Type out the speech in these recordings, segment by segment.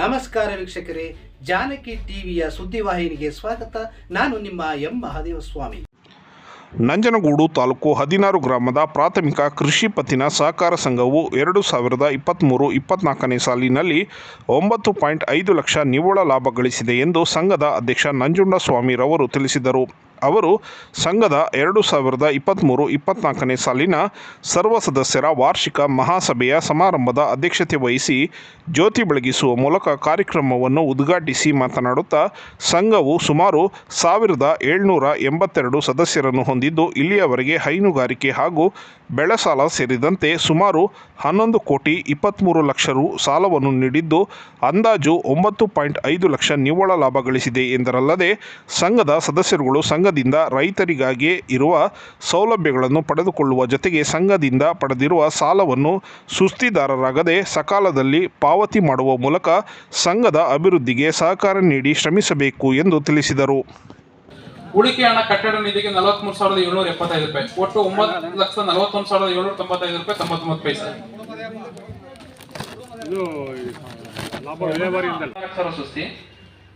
ನಮಸ್ಕಾರ ವೀಕ್ಷಕರೇ, ಜಾನಕಿ ಟಿವಿಯ ಸುದ್ದಿವಾಹಿನಿಗೆ ಸ್ವಾಗತ. ನಾನು ನಿಮ್ಮ ಎಂ. ಮಹಾದೇವ ಸ್ವಾಮಿ ನಂಜನಗೂಡು ತಾಲೂಕು ಹದಿನಾರು ಗ್ರಾಮದ ಪ್ರಾಥಮಿಕ ಕೃಷಿ ಪತ್ತಿನ ಸಹಕಾರ ಸಂಘವು ಎರಡು ಸಾವಿರದ ಇಪ್ಪತ್ತ್ಮೂರು ಇಪ್ಪತ್ನಾಲ್ಕನೇ ಸಾಲಿನಲ್ಲಿ ಒಂಬತ್ತು ಪಾಯಿಂಟ್ ಐದು ಲಕ್ಷ ನಿವ್ವಳ ಲಾಭ ಗಳಿಸಿದೆ ಎಂದು ಸಂಘದ ಅಧ್ಯಕ್ಷ ನಂಜುಂಡಸ್ವಾಮಿರವರು ತಿಳಿಸಿದರು. ಅವರು ಸಂಘದ ಎರಡು ಸಾವಿರದ ಇಪ್ಪತ್ತ್ಮೂರು ಇಪ್ಪತ್ನಾಲ್ಕನೇ ಸಾಲಿನ ಸರ್ವ ಸದಸ್ಯರ ವಾರ್ಷಿಕ ಮಹಾಸಭೆಯ ಸಮಾರಂಭದ ಅಧ್ಯಕ್ಷತೆ ವಹಿಸಿ ಜ್ಯೋತಿ ಬೆಳಗಿಸುವ ಮೂಲಕ ಕಾರ್ಯಕ್ರಮವನ್ನು ಉದ್ಘಾಟಿಸಿ ಮಾತನಾಡುತ್ತಾ, ಸಂಘವು ಸುಮಾರು ಸಾವಿರದ ಏಳ್ನೂರ ಎಂಬತ್ತೆರಡು ಸದಸ್ಯರನ್ನು ಹೊಂದಿದ್ದು, ಇಲ್ಲಿಯವರೆಗೆ ಹೈನುಗಾರಿಕೆ ಹಾಗೂ ಬೆಳೆ ಸಾಲ ಸೇರಿದಂತೆ ಸುಮಾರು ಹನ್ನೊಂದು ಕೋಟಿ ಇಪ್ಪತ್ತ್ಮೂರು ಲಕ್ಷ ರು ಸಾಲವನ್ನು ನೀಡಿದ್ದು, ಅಂದಾಜು ಒಂಬತ್ತು ಪಾಯಿಂಟ್ ಐದು ಲಕ್ಷ ನಿವ್ವಳ ಲಾಭ ಗಳಿಸಿದೆ ಎಂದರಲ್ಲದೆ, ಸಂಘದ ಸದಸ್ಯರುಗಳು ಸಂಘದಿಂದ ರೈತರಿಗಾಗಿ ಇರುವ ಸೌಲಭ್ಯಗಳನ್ನು ಪಡೆದುಕೊಳ್ಳುವ ಜೊತೆಗೆ ಸಂಘದಿಂದ ಪಡೆದಿರುವ ಸಾಲವನ್ನು ಸುಸ್ತಿದಾರರಾಗದೆ ಸಕಾಲದಲ್ಲಿ ಪಾವತಿ ಮಾಡುವ ಮೂಲಕ ಸಂಘದ ಅಭಿವೃದ್ಧಿಗೆ ಸಹಕಾರ ನೀಡಿ ಶ್ರಮಿಸಬೇಕು ಎಂದು ತಿಳಿಸಿದರು. ಉಳಿಕೆ ಹಣ ಕಟ್ಟಡ ನಿಧಿಗೆ ನಲವತ್ಮೂರು ಸಾವಿರದ ಏಳ್ನೂರ ಎಪ್ಪತ್ತೈದು ರೂಪಾಯಿ. ಒಟ್ಟು ಒಂಬತ್ತು ಲಕ್ಷದ ನಲವತ್ತೊಂದು ಸಾವಿರದ ಏಳ್ನೂರ ತೊಂಬತ್ತೈದು ರೂಪಾಯಿ ತೊಂಬತ್ತೊಂಬತ್ತು ಪೈಸೆ. ಸುಸ್ತಿ.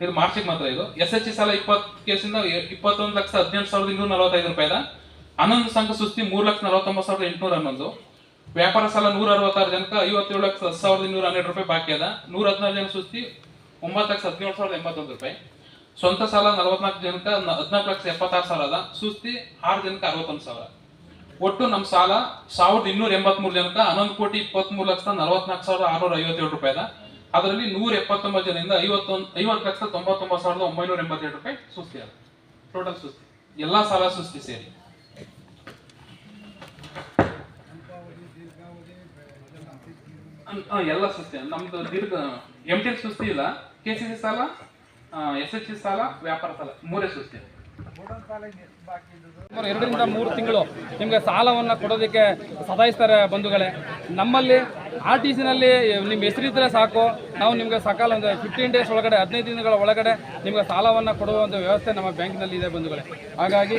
ಇದು ಮಾರ್ಚಿಗೆ ಮಾತ್ರ ಇದು. ಎಸ್ ಎಚ್ ಸಾಲ ಇಪ್ಪತ್ತು ಕೇಸಿಂದ ಇಪ್ಪತ್ತೊಂದು ಲಕ್ಷ ಹದಿನೆಂಟು ಸಾವಿರದ ಇನ್ನೂರ ನಲವತ್ತೈದು ರೂಪಾಯಿದ ಹನ್ನೊಂದು ಸಂಘ ಸುಸ್ತಿ ಮೂರು ಲಕ್ಷ ನಲವತ್ತೊಂಬತ್ತು ಸಾವಿರದ ಎಂಟುನೂರ ಹನ್ನೊಂದು. ವ್ಯಾಪಾರ ಸಾಲ ನೂರ ಅರವತ್ತಾರು ಜನಕ್ಕೆ ಐವತ್ತೇಳು ಲಕ್ಷ ಹತ್ತು ಸಾವಿರದ ಇನ್ನೂರ ಹನ್ನೆರಡು ರೂಪಾಯಿ ಬಾಕಿ ಅದ ನೂರ ಹದಿನಾರು ಜನ ಸುಸ್ತಿ ಒಂಬತ್ತು ಲಕ್ಷ ಹದಿನೇಳು ಸಾವಿರದ ಎಂಬತ್ತೊಂದು ರೂಪಾಯಿ. ಸ್ವಂತ ಸಾಲ ನಲವತ್ನಾಲ್ಕು ಜನಕ್ಕೆ ಹದಿನಾಲ್ಕು ಲಕ್ಷ ಎಪ್ಪತ್ತಾರು ಸಾವಿರ ಅದ ಸುಸ್ತಿ ಆರು ಜನಕ್ಕೆ ಅರವತ್ತೊಂದು ಸಾವಿರ. ಒಟ್ಟು ನಮ್ಮ ಸಾಲ ಸಾವಿರದ ಇನ್ನೂರ ಎಂಬತ್ಮೂರು ಜನಕ್ಕೆ ಹನ್ನೊಂದು ಕೋಟಿ ಇಪ್ಪತ್ಮೂರು ಲಕ್ಷದ ನಲವತ್ನಾಲ್ಕು ಸಾವಿರದ ಆರುನೂರ ಐವತ್ತೇಳು ರೂಪಾಯಿ ಅದ ಅದರಲ್ಲಿ ನೂರ ಎಪ್ಪತ್ತೊಂಬತ್ತು ಜನರಿಂದ ಐವತ್ತೊಂದು, ಐವತ್ತು ಲಕ್ಷದ ತೊಂಬತ್ತೊಂಬತ್ತು ಸಾವಿರದ ಒಂಬೈನೂರ ಎಂಬತ್ತೆರಡು ರೂಪಾಯಿ ಸುಸ್ತಿ ಅದು ಟೋಟಲ್ ಸುಸ್ತಿ. ಎಲ್ಲಾ ಸಾಲ ಸುಸ್ತಿ ಸೇರಿ. ಎಲ್ಲ ಸುಸ್ತಿ. ನಮ್ದು ದೀರ್ಘ ಎಂ ಟಿ ಸುಸ್ತಿ ಇಲ್ಲ. ಕೆ ಸಿ ಸಿ ಸಾಲ ಎಸ್ ಎಚ್ ಸಿ ಸಾಲ, ವ್ಯಾಪಾರ ಸಾಲ, ಮೂರೇ ಸುಸ್ತಿ. ಸುಮಾರು ಎರಡರಿಂದ ಮೂರು ತಿಂಗಳು ನಿಮಗೆ ಸಾಲವನ್ನು ಕೊಡೋದಕ್ಕೆ ಸದಾಯಿಸ್ತಾರೆ ಬಂಧುಗಳೇ. ನಮ್ಮಲ್ಲಿ ಆರ್ ಟಿ ಸಿನಲ್ಲಿ ನಿಮ್ಮ ಹೆಸರಿದ್ರೆ ಸಾಕು. ನಾವು ನಿಮಗೆ ಸಕಾಲ ಒಂದು ಫಿಫ್ಟೀನ್ ಡೇಸ್ ಒಳಗಡೆ ಹದಿನೈದು ದಿನಗಳ ಒಳಗಡೆ ನಿಮಗೆ ಸಾಲವನ್ನು ಕೊಡುವ ಒಂದು ವ್ಯವಸ್ಥೆ ನಮ್ಮ ಬ್ಯಾಂಕಿನಲ್ಲಿ ಇದೆ ಬಂಧುಗಳೇ. ಹಾಗಾಗಿ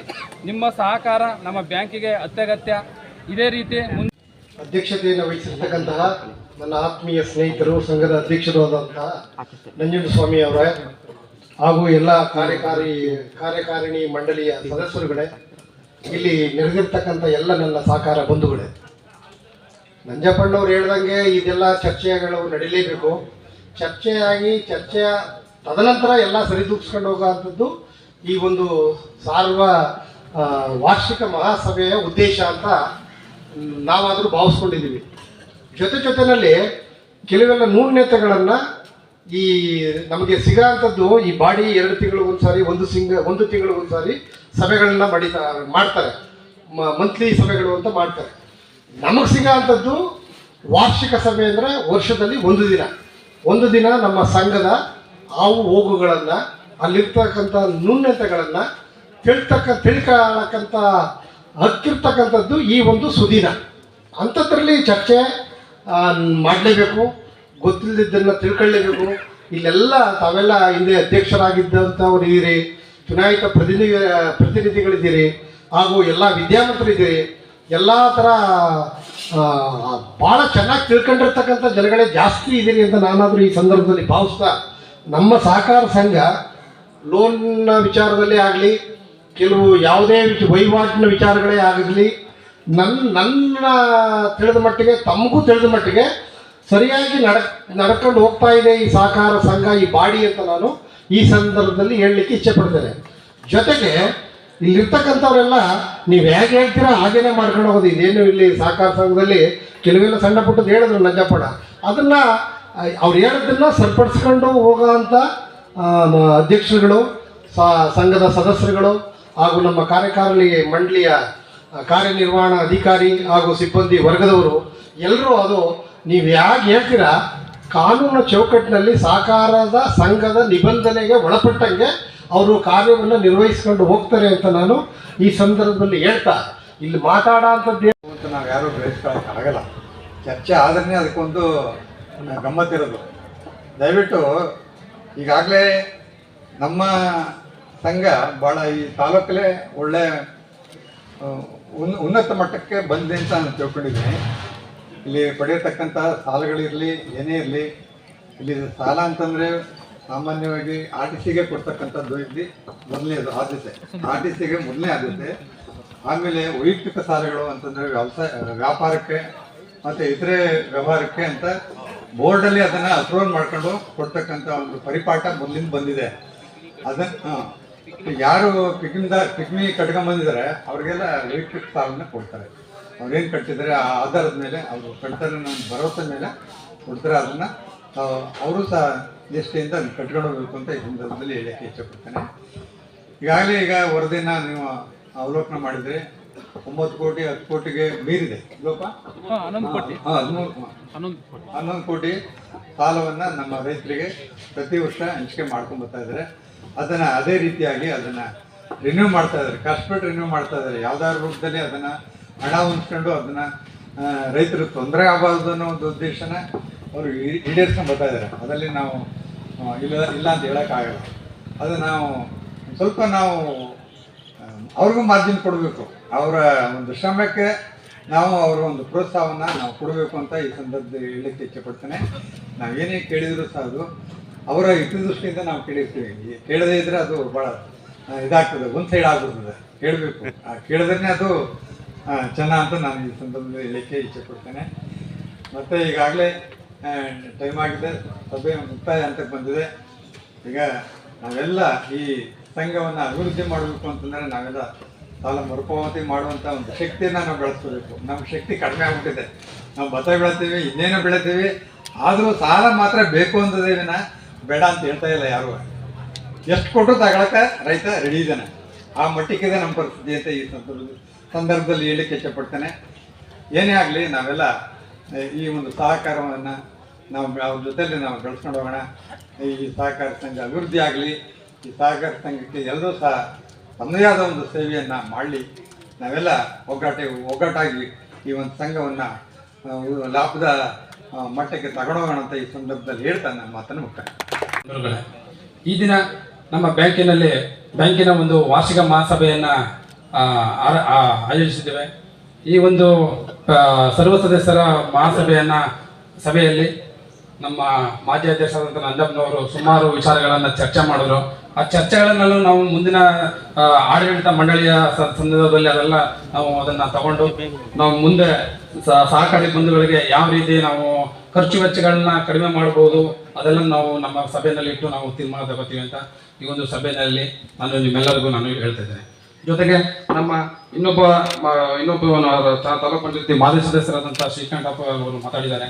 ನಿಮ್ಮ ಸಹಕಾರ ನಮ್ಮ ಬ್ಯಾಂಕಿಗೆ ಅತ್ಯಗತ್ಯ. ಇದೇ ರೀತಿ ಮುಂದೆ ಅಧ್ಯಕ್ಷತೆಯನ್ನು ವಹಿಸಿರ್ತಕ್ಕಂತಹ ನನ್ನ ಆತ್ಮೀಯ ಸ್ನೇಹಿತರು ಸಂಘದ ಅಧ್ಯಕ್ಷರು ಆದಂತಹ ನಂಜುಂಡಸ್ವಾಮಿ ಅವರೇ ಹಾಗೂ ಎಲ್ಲ ಕಾರ್ಯಕಾರಿ ಕಾರ್ಯಕಾರಿಣಿ ಮಂಡಳಿಯ ಸದಸ್ಯರುಗಳೇ, ಇಲ್ಲಿ ನೆರೆದಿರ್ತಕ್ಕಂಥ ಎಲ್ಲ ನನ್ನ ಸಹಕಾರ ಬಂಧುಗಳೇ, ನಂಜಪ್ಪಣ್ಣವ್ರು ಹೇಳ್ದಂಗೆ ಇದೆಲ್ಲ ಚರ್ಚೆಗಳು ನಡೀಲೇಬೇಕು. ಚರ್ಚೆಯಾಗಿ ಚರ್ಚೆಯ ತದನಂತರ ಎಲ್ಲ ಸರಿದೂಗಿಸ್ಕೊಂಡು ಹೋಗುವಂಥದ್ದು ಈ ಒಂದು ಸಾರ್ವ ವಾರ್ಷಿಕ ಮಹಾಸಭೆಯ ಉದ್ದೇಶ ಅಂತ ನಾವಾದರೂ ಭಾವಿಸ್ಕೊಂಡಿದ್ದೀವಿ. ಜೊತೆ ಜೊತೆಯಲ್ಲಿ ಕೆಲವೆಲ್ಲ ನ್ಯೂನ್ಯತೆಗಳನ್ನು ಈ ನಮಗೆ ಸಿಗೋಂಥದ್ದು ಈ ಬಾಡಿ ಎರಡು ತಿಂಗಳು ಒಂದ್ಸಾರಿ, ಒಂದು ಸಿಂಗ, ಒಂದು ತಿಂಗಳು ಒಂದ್ಸಾರಿ ಸಭೆಗಳನ್ನ ಮಾಡಿತಾ ಮಾಡ್ತಾರೆ. ಮಂತ್ಲಿ ಸಭೆಗಳು ಅಂತ ಮಾಡ್ತಾರೆ. ನಮಗೆ ಸಿಗೋಂಥದ್ದು ವಾರ್ಷಿಕ ಸಭೆ ಅಂದರೆ ವರ್ಷದಲ್ಲಿ ಒಂದು ದಿನ. ಒಂದು ದಿನ ನಮ್ಮ ಸಂಘದ ಹಾವು ಹೋಗುಗಳನ್ನು, ಅಲ್ಲಿರ್ತಕ್ಕಂಥ ನ್ಯೂನ್ಯತೆಗಳನ್ನು ತಿಳ್ತಕ್ಕ ತಿಳ್ಕೊಳ್ಳಕ್ಕಂಥ ಹಕ್ಕಿರ್ತಕ್ಕಂಥದ್ದು ಈ ಒಂದು ಸುದಿನ. ಅಂಥದ್ರಲ್ಲಿ ಚರ್ಚೆ ಮಾಡಲೇಬೇಕು. ಗೊತ್ತಿಲ್ಲದಿದ್ದನ್ನು ತಿಳ್ಕೊಳ್ಳೇಬೇಕು. ಇಲ್ಲೆಲ್ಲ ತಾವೆಲ್ಲ ಹಿಂದೆ ಅಧ್ಯಕ್ಷರಾಗಿದ್ದಂಥವ್ರು ಇದ್ದೀರಿ, ಚುನಾಯಿತ ಪ್ರತಿನಿಧಿ, ಪ್ರತಿನಿಧಿಗಳಿದ್ದೀರಿ, ಹಾಗೂ ಎಲ್ಲ ವಿದ್ಯಾವಂತರಿದ್ದೀರಿ. ಎಲ್ಲ ಥರ ಭಾಳ ಚೆನ್ನಾಗಿ ತಿಳ್ಕೊಂಡಿರ್ತಕ್ಕಂಥ ಜನಗಳೇ ಜಾಸ್ತಿ ಇದ್ದೀರಿ ಅಂತ ನಾನಾದರೂ ಈ ಸಂದರ್ಭದಲ್ಲಿ ಭಾವಿಸ್ತಾ, ನಮ್ಮ ಸಹಕಾರ ಸಂಘ ಲೋನ್ನ ವಿಚಾರದಲ್ಲಿ ಆಗಲಿ, ಕೆಲವು ಯಾವುದೇ ವಹಿವಾಟಿನ ವಿಚಾರಗಳೇ ಆಗಲಿ ನನ್ನ ನನ್ನ ತಿಳಿದ ಮಟ್ಟಿಗೆ, ತಮಗೂ ತಿಳಿದ ಮಟ್ಟಿಗೆ ಸರಿಯಾಗಿ ನಡ ನಡ್ಕೊಂಡು ಹೋಗ್ತಾ ಇದೆ ಈ ಸಹಕಾರ ಸಂಘ ಈ ಬಾಡಿ ಅಂತ ನಾನು ಈ ಸಂದರ್ಭದಲ್ಲಿ ಹೇಳಲಿಕ್ಕೆ ಇಚ್ಛೆ ಪಡ್ತೇನೆ. ಜೊತೆಗೆ ಇಲ್ಲಿರ್ತಕ್ಕಂಥವರೆಲ್ಲ ನೀವು ಹೇಗೆ ಹೇಳ್ತೀರಾ ಹಾಗೇನೆ ಮಾಡ್ಕೊಂಡು ಹೋಗೋದು. ಇದೇನು ಇಲ್ಲಿ ಸಹಕಾರ ಸಂಘದಲ್ಲಿ ಕೆಲವೆಲ್ಲ ಸಣ್ಣ ಪುಟ್ಟದ್ದು ಹೇಳಿದ್ರು ನಂಜಪ್ಪಣ ಅದನ್ನು ಅವ್ರು ಹೇಳೋದನ್ನ ಸರಿಪಡಿಸ್ಕೊಂಡು ಹೋಗೋವಂಥ ಆ, ಅಧ್ಯಕ್ಷರುಗಳು ಸಂಘದ ಸದಸ್ಯರುಗಳು ಹಾಗೂ ನಮ್ಮ ಕಾರ್ಯಕಾರಿಣಿ ಮಂಡಳಿಯ ಕಾರ್ಯನಿರ್ವಹಣಾ ಅಧಿಕಾರಿ ಹಾಗೂ ಸಿಬ್ಬಂದಿ ವರ್ಗದವರು ಎಲ್ಲರೂ ಅದು ನೀವು ಯಾಕೆ ಹೇಳ್ತೀರಾ? ಕಾನೂನು ಚೌಕಟ್ಟಿನಲ್ಲಿ ಸಹಕಾರದ ಸಂಘದ ನಿಬಂಧನೆಗೆ ಒಳಪಟ್ಟಂಗೆ ಅವರು ಕಾರ್ಯವನ್ನು ನಿರ್ವಹಿಸ್ಕೊಂಡು ಹೋಗ್ತಾರೆ ಅಂತ ನಾನು ಈ ಸಂದರ್ಭದಲ್ಲಿ ಹೇಳ್ತಾ. ಇಲ್ಲಿ ಮಾತಾಡೋ ಅಂಥದ್ದು ಅಂತ ನಾವು ಯಾರೂ ಆಗಲ್ಲ. ಚರ್ಚೆ ಆದ್ರೆ ಅದಕ್ಕೊಂದು ಗಮ್ಮತ್ತಿರೋದು ದಯವಿಟ್ಟು ಈಗಾಗಲೇ ನಮ್ಮ ಸಂಘ ಭಾಳ ಈ ತಾಲೂಕಲ್ಲೇ ಒಳ್ಳೆ ಉನ್ನತ ಮಟ್ಟಕ್ಕೆ ಬಂದಿದೆ ಅಂತ ನಾನು ತಿಳ್ಕೊಂಡಿದ್ದೀನಿ. ಇಲ್ಲಿ ಪಡೆಯತಕ್ಕಂಥ ಸಾಲಗಳಿರಲಿ ಏನೇ ಇರಲಿ, ಇಲ್ಲಿ ಸಾಲ ಅಂತಂದ್ರೆ ಸಾಮಾನ್ಯವಾಗಿ ಆರ್ ಟಿ ಸಿಗೆ ಕೊಡ್ತಕ್ಕಂಥದ್ದು ಇಲ್ಲಿ ಮೊದಲನೇದು ಆದ್ಯತೆ. ಆರ್ ಟಿ ಸಿಗೆ ಮೊದಲನೇ ಆದ್ಯತೆ. ಆಮೇಲೆ ವೈಯಕ್ತಿಕ ಸಾಲಗಳು ಅಂತಂದ್ರೆ ವ್ಯವಸಾಯ, ವ್ಯಾಪಾರಕ್ಕೆ ಮತ್ತೆ ಇತರೆ ವ್ಯವಹಾರಕ್ಕೆ ಅಂತ ಬೋರ್ಡಲ್ಲಿ ಅದನ್ನ ಅಪ್ರೂವಲ್ ಮಾಡ್ಕೊಂಡು ಕೊಡ್ತಕ್ಕಂಥ ಒಂದು ಪರಿಪಾಠ ಮೊದಲಿಂದ ಬಂದಿದೆ. ಅದನ್ನ ಯಾರು ಪಿಕ್ನಿಂದ ಪಿಕ್ನಿ ಕಟ್ಕೊಂಡ್ ಬಂದಿದ್ದಾರೆ ಅವ್ರಿಗೆಲ್ಲ ವೈಯಕ್ತಿಕ ಸಾಲನ್ನ ಕೊಡ್ತಾರೆ. ಅವ್ರೇನು ಕಟ್ಟಿದ್ದಾರೆ ಆ ಆಧಾರದ ಮೇಲೆ ಅವರು ಕಟ್ತಾರೆ ಭರವಸೆ ಮೇಲೆ ಕೊಡ್ತಾರೆ. ಅದನ್ನ ಅವರು ಸಹ ನಿಷ್ಠೆಯಿಂದ ಅದನ್ನ ಕಟ್ಕೊಂಡು ಹೋಗ್ಬೇಕು ಅಂತ ಈ ಸಂದರ್ಭದಲ್ಲಿ ಹೇಳಕ್ಕೆ ಇಷ್ಟಪಡ್ತೇನೆ. ಈಗಾಗಲೇ ಈಗ ವರದಿನ ನೀವು ಅವಲೋಕನ ಮಾಡಿದ್ರೆ ಒಂಬತ್ತು ಕೋಟಿ ಹತ್ತು ಕೋಟಿಗೆ ಮೀರಿದೆ. ಕೋಟಿ. ಸಾಲವನ್ನು ಹನ್ನೊಂದು ಕೋಟಿ. ಸಾಲವನ್ನ ನಮ್ಮ ರೈತರಿಗೆ ಪ್ರತಿ ವರ್ಷ ಹಂಚಿಕೆ ಮಾಡ್ಕೊಂಡು ಬರ್ತಾ ಇದ್ದಾರೆ. ಅದನ್ನ ಅದೇ ರೀತಿಯಾಗಿ ಅದನ್ನ ರಿನ್ಯೂ ಮಾಡ್ತಾ ಇದ್ದಾರೆ. ಕಷ್ಟಪಟ್ಟು ರಿನ್ಯೂ ಮಾಡ್ತಾ ಇದ್ದಾರೆ. ಯಾವ್ದಾದ್ರು ರೂಪದಲ್ಲಿ ಅದನ್ನ ಹಣ ಹೊಂದ್ಕೊಂಡು ಅದನ್ನ ಆ, ರೈತರು ತೊಂದರೆ ಆಗಬಾರ್ದು ಅನ್ನೋ ಒಂದು ಉದ್ದೇಶನ ಅವರು ಈಡೇರ್ಸ್ಕೊಂಡು ಬರ್ತಾ ಇದ್ದಾರೆ ಅದರಲ್ಲಿ ನಾವು ಆ, ಇಲ್ಲ ಇಲ್ಲ ಅಂತ ಹೇಳೋಕ್ಕಾಗಲ್ಲ ಅದು ನಾವು ಸ್ವಲ್ಪ ನಾವು ಆ, ಅವ್ರಿಗೂ ಮಾರ್ಜಿನ್ ಕೊಡಬೇಕು. ಅವರ ಒಂದು ಶ್ರಮಕ್ಕೆ ನಾವು ಅವರ ಒಂದು ಪ್ರೋತ್ಸಾಹವನ್ನು ನಾವು ಕೊಡಬೇಕು ಅಂತ ಈ ಸಂದರ್ಭದಲ್ಲಿ ಹೇಳಲಿಕ್ಕೆ ಇಚ್ಛೆಪಡ್ತೇನೆ. ನಾವು ಏನೇ ಕೇಳಿದ್ರು ಸಹ ಅದು ಅವರ ಹಿತದೃಷ್ಟಿಯಿಂದ ನಾವು ಕೇಳಿರ್ತೀವಿ. ಕೇಳದೇ ಇದ್ರೆ ಅದು ಭಾಳ ಆ, ಇದಾಗ್ತದೆ ಒಂದು ಸೈಡ್ ಆಗ್ಬಿಡ್ತದೆ. ಕೇಳಬೇಕು. ಕೇಳಿದ್ರೆ ಅದು ಆ, ಚೆನ್ನ ಅಂತ ನಾನು ಈ ಸಂದರ್ಭದಲ್ಲಿ ಹೇಳಲಿಕ್ಕೆ ಇಚ್ಛೆಪಡ್ತೇನೆ. ಮತ್ತು ಈಗಾಗಲೇ ಟೈಮ್ ಆಗಿದೆ. ಸಭೆ ಮುಕ್ತಾಯ ಅಂತ ಬಂದಿದೆ. ಈಗ ನಾವೆಲ್ಲ ಈ ಸಂಘವನ್ನು ಅಭಿವೃದ್ಧಿ ಮಾಡಬೇಕು ಅಂತಂದರೆ ನಾವೆಲ್ಲ ಸಾಲ ಮರುಪಾವತಿ ಮಾಡುವಂಥ ಒಂದು ಶಕ್ತಿಯನ್ನು ನಾವು ಬೆಳೆಸ್ಕೋಬೇಕು ನಮ್ಮ ಶಕ್ತಿ ಕಡಿಮೆ ಆಗ್ಬಿಟ್ಟಿದೆ. ನಾವು ಭತ್ತ ಬೆಳಿತೀವಿ, ಇನ್ನೇನು ಬೆಳಿತೀವಿ, ಆದರೂ ಸಾಲ ಮಾತ್ರ ಬೇಕು ಅಂತದೇ ವಿನ ಬೇಡ ಅಂತ ಹೇಳ್ತಾ ಇಲ್ಲ ಯಾರು. ಎಷ್ಟು ಕೊಟ್ಟು ತಗೊಳಕ್ಕೆ ರೈತ ರೆಡಿ ಇದ್ದಾನೆ. ಆ ಮಟ್ಟಿಗೆ ನಮ್ಮ ಪರಿಸ್ಥಿತಿ ಅಂತ ಈ ಸಂದರ್ಭ ಸಂದರ್ಭದಲ್ಲಿ ಹೇಳಲಿಕ್ಕೆ ಇಷ್ಟಪಡ್ತೇನೆ. ಏನೇ ಆಗಲಿ ನಾವೆಲ್ಲ ಈ ಒಂದು ಸಹಕಾರವನ್ನು ನಾವು ಅವ್ರ ಜೊತೆಯಲ್ಲಿ ನಾವು ಬೆಳೆಸ್ಕೊಂಡು ಹೋಗೋಣ. ಈ ಸಹಕಾರ ಸಂಘ ಅಭಿವೃದ್ಧಿ ಆಗಲಿ, ಈ ಸಹಕಾರ ಸಂಘಕ್ಕೆ ಎಲ್ಲರೂ ಸಹ ತಮ್ಮದೇ ಆದ ಒಂದು ಸೇವೆಯನ್ನು ಮಾಡಲಿ. ನಾವೆಲ್ಲ ಒಗ್ಗಟ್ಟೆ, ಒಗ್ಗಟ್ಟಾಗಿ ಈ ಒಂದು ಸಂಘವನ್ನು ಲಾಭದ ಮಟ್ಟಕ್ಕೆ ತಗೊಂಡೋಗೋಣ ಅಂತ ಈ ಸಂದರ್ಭದಲ್ಲಿ ಹೇಳ್ತಾ ನನ್ನ ಮಾತನ್ನು ಮುಕ್ತಾಯ ಈ ದಿನ ನಮ್ಮ ಬ್ಯಾಂಕಿನಲ್ಲಿ, ಬ್ಯಾಂಕಿನ ಒಂದು ವಾರ್ಷಿಕ ಮಹಾಸಭೆಯನ್ನ ಆಯೋಜಿಸಿದ್ದೇವೆ. ಈ ಒಂದು ಸರ್ವ ಸದಸ್ಯರ ಮಹಾಸಭೆಯನ್ನ ಸಭೆಯಲ್ಲಿ ನಮ್ಮ ಮಾಜಿ ಅಧ್ಯಕ್ಷರಾದಂಥ ನಂದಪ್ಪನವರು ಸುಮಾರು ವಿಚಾರಗಳನ್ನು ಚರ್ಚೆ ಮಾಡಿದ್ರು. ಆ ಚರ್ಚೆಗಳನ್ನೆಲ್ಲ ನಾವು ಮುಂದಿನ ಆಡಳಿತ ಮಂಡಳಿಯ ಸಂದರ್ಭದಲ್ಲಿ ಅದೆಲ್ಲ ನಾವು ಅದನ್ನ ತಗೊಂಡು ನಾವು ಮುಂದೆ ಸಹಕಾರಿ ಬಂಧುಗಳಿಗೆ ಯಾವ ರೀತಿ ನಾವು ಖರ್ಚು ವೆಚ್ಚಗಳನ್ನ ಕಡಿಮೆ ಮಾಡಬಹುದು ಅದೆಲ್ಲ ನಾವು ನಮ್ಮ ಸಭೆಯಲ್ಲಿ ಇಟ್ಟು ನಾವು ತೀರ್ಮಾನ ತಗೋತೀವಿ ಅಂತ ಈ ಒಂದು ಸಭೆಯಲ್ಲಿ ನಾನು ನಿಮ್ಮೆಲ್ಲರಿಗೂ ನಾನು ಹೇಳ್ತಾ ಇದ್ದೇನೆ. ಜೊತೆಗೆ ನಮ್ಮ ಇನ್ನೊಬ್ಬ ಇನ್ನೊಬ್ಬ ತಾಲೂಕು ಪಂಚಾಯತಿ ಮಾಜಿ ಸದಸ್ಯರಾದಂತಹ ಶ್ರೀಕಂಠಪ್ಪ ಅವರು ಮಾತಾಡಿದ್ದಾರೆ.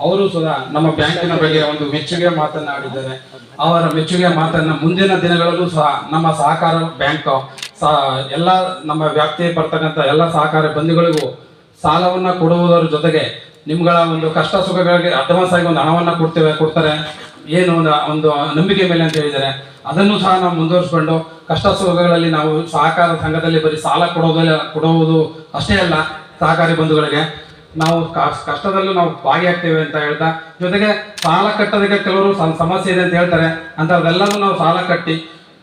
ಅವರು ಸಹ ನಮ್ಮ ಬ್ಯಾಂಕಿನ ಬಗ್ಗೆ ಒಂದು ಮೆಚ್ಚುಗೆ ಮಾತನ್ನ ಆಡಿದ್ದಾರೆ ಅವರ ಮೆಚ್ಚುಗೆ ಮಾತನ್ನ ಮುಂದಿನ ದಿನಗಳಲ್ಲೂ ಸಹ ನಮ್ಮ ಸಹಕಾರ ಬ್ಯಾಂಕ್ ಎಲ್ಲ ನಮ್ಮ ವ್ಯಾಪ್ತಿಗೆ ಬರ್ತಕ್ಕಂಥ ಎಲ್ಲ ಸಹಕಾರ ಬಂಧುಗಳಿಗೂ ಸಾಲವನ್ನ ಕೊಡುವುದರ ಜೊತೆಗೆ ನಿಮ್ಗಳ ಒಂದು ಕಷ್ಟ ಸುಖಗಳಿಗೆ ಅಡ್ವಾನ್ಸ್ ಆಗಿ ಒಂದು ಹಣವನ್ನ ಕೊಡ್ತೇವೆ, ಕೊಡ್ತಾರೆ. ಏನು ಒಂದು ಒಂದು ನಂಬಿಕೆ ಮೇಲೆ ಅಂತ ಹೇಳಿದ್ದಾರೆ ಅದನ್ನು ಸಹ ನಾವು ಮುಂದುವರಿಸ್ಕೊಂಡು ಕಷ್ಟ ಸುಖಗಳಲ್ಲಿ ನಾವು ಸಹಕಾರ ಸಂಘದಲ್ಲಿ ಬರೀ ಸಾಲ ಕೊಡೋದಲ್ಲ ಕೊಡುವುದು ಅಷ್ಟೇ ಅಲ್ಲ, ಸಹಕಾರಿ ಬಂಧುಗಳಿಗೆ ನಾವು ಕಷ್ಟದಲ್ಲೂ ನಾವು ಭಾಗಿಯಾಗ್ತೇವೆ ಅಂತ ಹೇಳ್ತಾ, ಜೊತೆಗೆ ಸಾಲ ಕಟ್ಟೋದಕ್ಕೆ ಕೆಲವರು ಸಮಸ್ಯೆ ಇದೆ ಅಂತ ಹೇಳ್ತಾರೆ. ಅಂಥದ್ದೆಲ್ಲವೂ ನಾವು ಸಾಲ ಕಟ್ಟಿ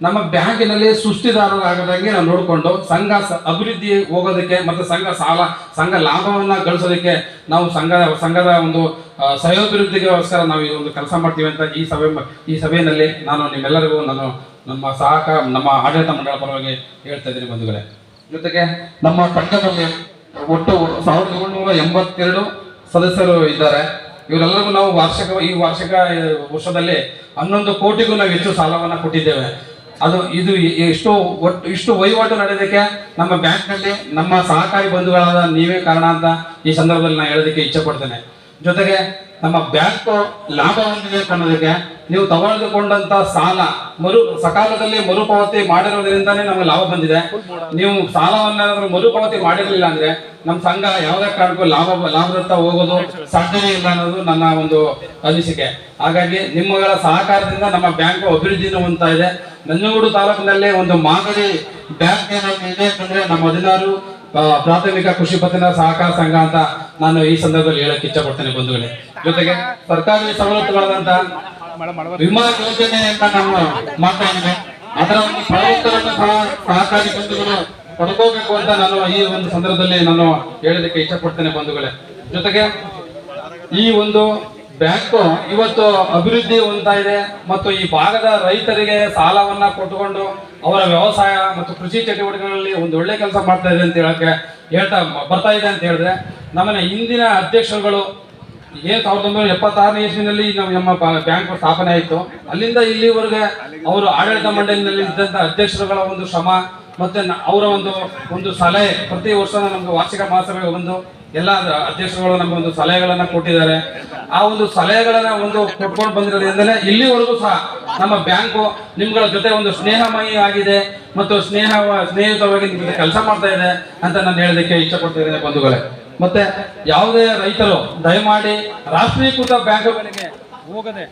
ನಮ್ಮ ಬ್ಯಾಂಕಿನಲ್ಲಿ ಸುಷ್ಟಿದಾರರಾಗದಂಗೆ ನಾವು ನೋಡಿಕೊಂಡು ಸಂಘ ಅಭಿವೃದ್ಧಿ ಹೋಗೋದಕ್ಕೆ ಮತ್ತು ಸಂಘ ಸಾಲ, ಸಂಘ ಲಾಭವನ್ನು ಗಳಿಸೋದಕ್ಕೆ ನಾವು ಸಂಘ, ಸಂಘದ ಒಂದು ಸಹಯೋಭಿವೃದ್ಧಿಗೋಸ್ಕರ ನಾವು ಈ ಒಂದು ಕೆಲಸ ಮಾಡ್ತೀವಿ ಅಂತ ಈ ಸಭೆ ಈ ಸಭೆಯಲ್ಲಿ ನಾನು ನಿಮ್ಮೆಲ್ಲರಿಗೂ ನಾನು ನಮ್ಮ ಸಹಕಾರ ನಮ್ಮ ಆಡಳಿತ ಮಂಡಳ ಪರವಾಗಿ ಹೇಳ್ತಾ ಇದ್ದೀನಿ ಬಂಧುಗಳೇ. ಜೊತೆಗೆ ನಮ್ಮ ಸಂಘದಲ್ಲಿ ಒಟ್ಟು ಸಾವಿರದ ಏಳ್ನೂರ ಎಂಬತ್ತೆರಡು ಸದಸ್ಯರು ಇದ್ದಾರೆ. ಇವರೆಲ್ಲರಿಗೂ ನಾವು ವಾರ್ಷಿಕ, ಈ ವಾರ್ಷಿಕ ವರ್ಷದಲ್ಲಿ ಹನ್ನೊಂದು ಕೋಟಿಗೂ ನಾವು ಹೆಚ್ಚು ಸಾಲವನ್ನು ಕೊಟ್ಟಿದ್ದೇವೆ. ಅದು ಇದು ಎಷ್ಟು ಒಟ್ಟು ಇಷ್ಟು ವಹಿವಾಟು ನಡೆಯೋದಕ್ಕೆ ನಮ್ಮ ಬ್ಯಾಂಕ್ನಲ್ಲಿ ನಮ್ಮ ಸಹಕಾರಿ ಬಂಧುಗಳಾದ ನೀವೇ ಕಾರಣ ಅಂತ ಈ ಸಂದರ್ಭದಲ್ಲಿ ನಾನು ಹೇಳೋದಕ್ಕೆ ಇಚ್ಛೆ ಪಡ್ತೇನೆ. ಜೊತೆಗೆ ನಮ್ಮ ಬ್ಯಾಂಕ್ ಲಾಭ ಹೊಂದಿದೆ ಅನ್ನೋದಕ್ಕೆ ನೀವು ತಗೊಳ್ಕೊಂಡಂತ ಸಾಲ, ಮರು, ಸಕಾಲದಲ್ಲಿ ಮರುಪಾವತಿ ಮಾಡಿರೋದ್ರಿಂದಾನೇ ನಮಗೆ ಲಾಭ ಬಂದಿದೆ. ನೀವು ಸಾಲವನ್ನೇನಾದ್ರೂ ಮರುಪಾವತಿ ಮಾಡಿರಲಿಲ್ಲ ಅಂದ್ರೆ ನಮ್ಮ ಸಂಘ ಯಾವುದೇ ಕಾರಣಕ್ಕೂ ಲಾಭ, ಲಾಭದತ್ತ ಹೋಗೋದು ಸಾಧ್ಯನೇ ಇಲ್ಲ ಅನ್ನೋದು ನನ್ನ ಒಂದು ಅನಿಸಿಕೆ. ಹಾಗಾಗಿ ನಿಮ್ಮಗಳ ಸಹಕಾರದಿಂದ ನಮ್ಮ ಬ್ಯಾಂಕ್ ಅಭಿವೃದ್ಧಿನೂ ಹೊಂದ್ತಾ ಇದೆ. ನಂಜನಗೂಡು ತಾಲೂಕಿನಲ್ಲಿ ಒಂದು ಮಾದರಿ ಬ್ಯಾಂಕ್ ಇದೆ ಅಂತಂದ್ರೆ ನಮ್ಮ ಹದಿನಾರು ಪ್ರಾಥಮಿಕ ಕೃಷಿ ಪತ್ತಿನ ಸಹಕಾರ ಸಂಘ ಅಂತ ನಾನು ಈ ಸಂದರ್ಭದಲ್ಲಿ ಹೇಳಕ್ ಇಷ್ಟಪಡ್ತೇನೆ ಬಂಧುಗಳೇ. ಜೊತೆಗೆ ಸರ್ಕಾರಿ ಸವಲತ್ತುಗಳಾದಂತ ವಿಮಾ ಯೋಜನೆಯನ್ನ ನಾನು ಮಾಡ್ತಾ ಇದ್ದೇನೆ ಅದರ ಒಂದು ಫಲವತ್ತರನ್ನು ಸಹ ಸಹಕಾರಿ ಬಂಧುಗಳು ಪಡ್ಕೋಬೇಕು ಅಂತ ನಾನು ಈ ಒಂದು ಸಂದರ್ಭದಲ್ಲಿ ನಾನು ಹೇಳೋದಕ್ಕೆ ಇಷ್ಟಪಡ್ತೇನೆ ಬಂಧುಗಳೇ. ಜೊತೆಗೆ ಈ ಒಂದು ಬ್ಯಾಂಕು ಇವತ್ತು ಅಭಿವೃದ್ಧಿ ಹೊಂದ್ತಾ ಇದೆ ಮತ್ತು ಈ ಭಾಗದ ರೈತರಿಗೆ ಸಾಲವನ್ನ ಕೊಟ್ಟುಕೊಂಡು ಅವರ ವ್ಯವಸಾಯ ಮತ್ತು ಕೃಷಿ ಚಟುವಟಿಕೆಗಳಲ್ಲಿ ಒಂದು ಒಳ್ಳೆ ಕೆಲಸ ಮಾಡ್ತಾ ಇದೆ ಅಂತ ಹೇಳಕ್ಕೆ ಹೇಳ್ತಾ ಬರ್ತಾ ಇದೆ ಅಂತ ಹೇಳಿದ್ರೆ ನಮ್ಮನ್ನ ಹಿಂದಿನ ಅಧ್ಯಕ್ಷರುಗಳು ಏನ್ ಸಾವಿರದ ಒಂಬೈನೂರ ಎಪ್ಪತ್ತಾರನೇ ಇಸ್ವಿನಲ್ಲಿ ನಮ್ಮ ನಮ್ಮ ಬ್ಯಾಂಕ್ ಸ್ಥಾಪನೆ ಆಯಿತು. ಅಲ್ಲಿಂದ ಇಲ್ಲಿವರೆಗೆ ಅವರು ಆಡಳಿತ ಮಂಡಳಿನಲ್ಲಿ ಇದ್ದಂಥ ಅಧ್ಯಕ್ಷರುಗಳ ಒಂದು ಶ್ರಮ ಮತ್ತೆ ಅವರ ಒಂದು ಒಂದು ಸಲಹೆ ಪ್ರತಿ ವರ್ಷ ನಮ್ಗೆ ವಾರ್ಷಿಕ ಮಹಾಸಭೆಗೆ ಬಂದು ಎಲ್ಲ ಅಧ್ಯಕ್ಷರುಗಳು ಒಂದು ಸಲಹೆಗಳನ್ನ ಕೊಟ್ಟಿದ್ದಾರೆ. ಆ ಒಂದು ಸಲಹೆಗಳನ್ನ ಒಂದು ಕೊಟ್ಕೊಂಡು ಬಂದಿರೋದ್ರಿಂದಲೇ ಇಲ್ಲಿವರೆಗೂ ಸಹ ನಮ್ಮ ಬ್ಯಾಂಕು ನಿಮ್ಗಳ ಜೊತೆ ಒಂದು ಸ್ನೇಹಮಯಿ ಆಗಿದೆ ಮತ್ತು ಸ್ನೇಹ, ಸ್ನೇಹಿತವಾಗಿ ನಿಮ್ಮ ಕೆಲಸ ಮಾಡ್ತಾ ಇದೆ ಅಂತ ನಾನು ಹೇಳೋದಕ್ಕೆ ಇಷ್ಟಪಡ್ತಿದ್ದೇನೆ ಬಂಧುಗಳೇ. ಮತ್ತೆ ಯಾವುದೇ ರೈತರು ದಯಮಾಡಿ ರಾಷ್ಟ್ರೀಕೃತ ಬ್ಯಾಂಕುಗಳಿಗೆ ಹೋಗದೆ.